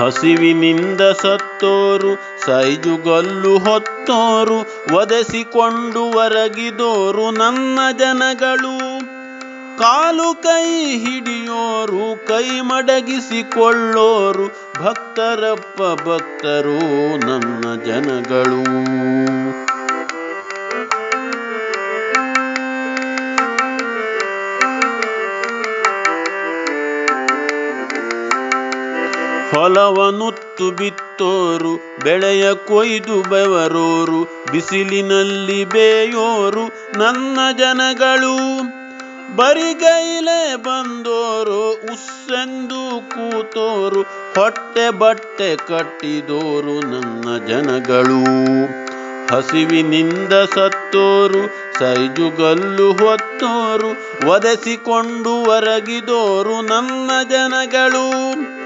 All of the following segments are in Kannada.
ಹಸಿವಿನಿಂದ ಸತ್ತೋರು, ಸೈಜುಗಲ್ಲು ಹೊತ್ತೋರು ಒದೆಸಿಕೊಂಡು ಒರಗಿದೋರು ನನ್ನ ಜನಗಳು. ಕಾಲು ಕೈ ಹಿಡಿಯೋರು, ಕೈ ಮಡಗಿಸಿಕೊಳ್ಳೋರು, ಭಕ್ತರಪ್ಪ ಭಕ್ತರು ನನ್ನ ಜನಗಳು. ಹೊಲವನುತ್ತು ಬಿತ್ತೋರು, ಬೆಳೆಯ ಕೊಯ್ದು ಬೆವರೋರು, ಬಿಸಿಲಿನಲ್ಲಿ ಬೇಯೋರು ನನ್ನ ಜನಗಳು. ಬರಿಗೈಲೆ ಬಂದೋರು, ಉಸ್ಸೆಂದು ಕೂತೋರು, ಹೊಟ್ಟೆ ಬಟ್ಟೆ ಕಟ್ಟಿದೋರು ನನ್ನ ಜನಗಳು. ಹಸಿವಿನಿಂದ ಸತ್ತೋರು ಸೈಜುಗಲ್ಲು ಹೊತ್ತೋರು, ಒದೆಸಿಕೊಂಡು ಒರಗಿದೋರು ನನ್ನ ಜನಗಳು.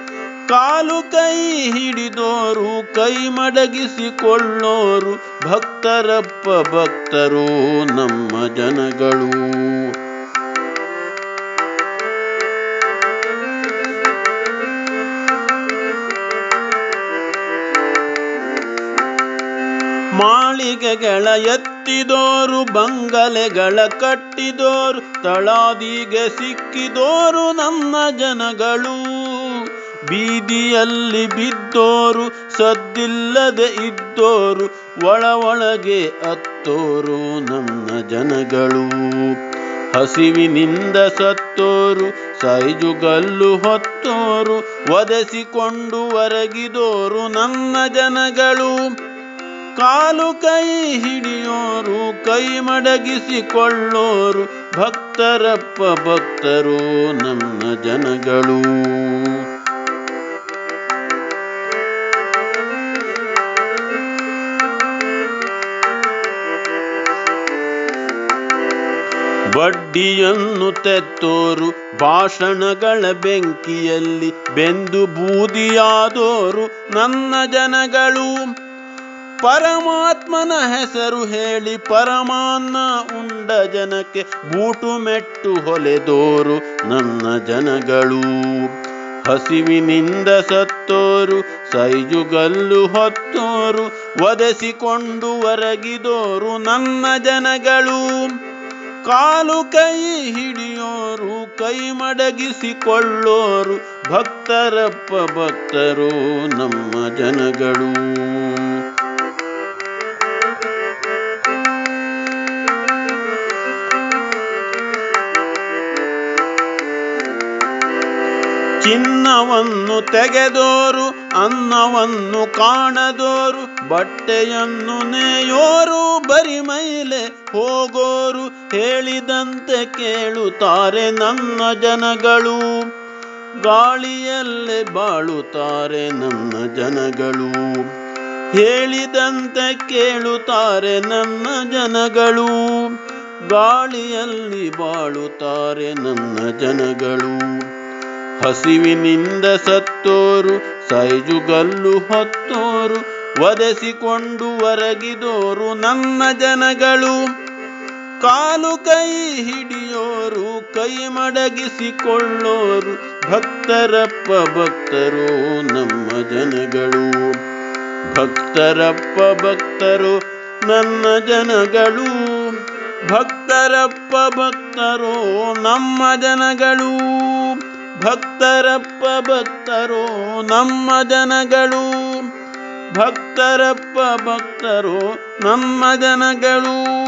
ಕಾಲು ಕೈ ಹಿಡಿದೋರು, ಕೈ ಮಡಗಿಸಿಕೊಳ್ಳೋರು, ಭಕ್ತರಪ್ಪ ಭಕ್ತರು ನಮ್ಮ ಜನಗಳು. ಮಾಳಿಗೆಗಳ ಎತ್ತಿದೋರು ಬಂಗಲೆಗಳ ಕಟ್ಟಿದೋರು, ತಳಾದಿಗೆ ಸಿಕ್ಕಿದೋರು ನಮ್ಮ ಜನಗಳು. ಬೀದಿಯಲ್ಲಿ ಬಿದ್ದೋರು, ಸದ್ದಿಲ್ಲದೆ ಇದ್ದೋರು ಒಳ ಒಳಗೆ ಅತ್ತೋರು ನನ್ನ ಜನಗಳು. ಹಸಿವಿನಿಂದ ಸತ್ತೋರು, ಸೈಜುಗಲ್ಲು ಹೊತ್ತೋರು, ಒದೆಸಿಕೊಂಡು ಒರಗಿದೋರು ನನ್ನ ಜನಗಳು. ಕಾಲು ಕೈ ಹಿಡಿಯೋರು, ಕೈ ಮಡಗಿಸಿಕೊಳ್ಳೋರು, ಭಕ್ತರಪ್ಪ ಭಕ್ತರು ನನ್ನ ಜನಗಳು. ಬಡ್ಡಿಯನ್ನು ತೆತ್ತೋರು ಭಾಷಣಗಳ ಬೆಂಕಿಯಲ್ಲಿ ಬೆಂದು ಬೂದಿಯಾದೋರು ನನ್ನ ಜನಗಳು. ಪರಮಾತ್ಮನ ಹೆಸರು ಹೇಳಿ ಪರಮಾನ್ನ ಉಂಡ ಜನಕ್ಕೆ ಬೂಟು ಮೆಟ್ಟು ಹೊಲೆದೋರು ನನ್ನ ಜನಗಳು. ಹಸಿವಿನಿಂದ ಸತ್ತೋರು, ಸೈಜುಗಲ್ಲು ಹೊತ್ತೋರು ಒದೆಸಿಕೊಂಡು ಒರಗಿದೋರು ನನ್ನ ಜನಗಳು. ಕಾಲು ಕೈ ಹಿಡಿಯೋರು ಕೈ ಮಡಗಿಸಿಕೊಳ್ಳೋರು ಭಕ್ತರಪ್ಪ ಭಕ್ತರು ನಮ್ಮ ಜನಗಳು. ಚಿನ್ನವನ್ನು ತೆಗೆದೋರು, ಅನ್ನವನ್ನು ಕಾಣದೋರು, ಬಟ್ಟೆಯನ್ನು ನೇಯೋರು, ಬರಿ ಮೈಲೆ ಹೋಗೋರು ಹೇಳಿದಂತೆ ಕೇಳುತ್ತಾರೆ ನನ್ನ ಜನಗಳು. ಗಾಳಿಯಲ್ಲೇ ಬಾಳುತ್ತಾರೆ ನನ್ನ ಜನಗಳು. ಹೇಳಿದಂತೆ ಕೇಳುತ್ತಾರೆ ನನ್ನ ಜನಗಳು. ಗಾಳಿಯಲ್ಲಿ ಬಾಳುತ್ತಾರೆ ನನ್ನ ಜನಗಳು. ಹಸಿವಿನಿಂದ ಸತ್ತೋರು, ಸೈಜುಗಲ್ಲು ಹೊತ್ತೋರು ಒದೆಸಿಕೊಂಡು ಒರಗಿದೋರು ನನ್ನ ಜನಗಳು. ಕಾಲು ಕೈ ಹಿಡಿಯೋರು, ಕೈ ಮಡಗಿಸಿಕೊಳ್ಳೋರು, ಭಕ್ತರಪ್ಪ ಭಕ್ತರು ನಮ್ಮ ಜನಗಳು. ಭಕ್ತರಪ್ಪ ಭಕ್ತರು ನನ್ನ ಜನಗಳು. ಭಕ್ತರಪ್ಪ ಭಕ್ತರು ನಮ್ಮ ಜನಗಳು. ಭಕ್ತರಪ್ಪ ಭಕ್ತರು ನಮ್ಮ ಜನಗಳು. ಭಕ್ತರಪ್ಪ ಭಕ್ತರು ನಮ್ಮ ಜನಗಳು.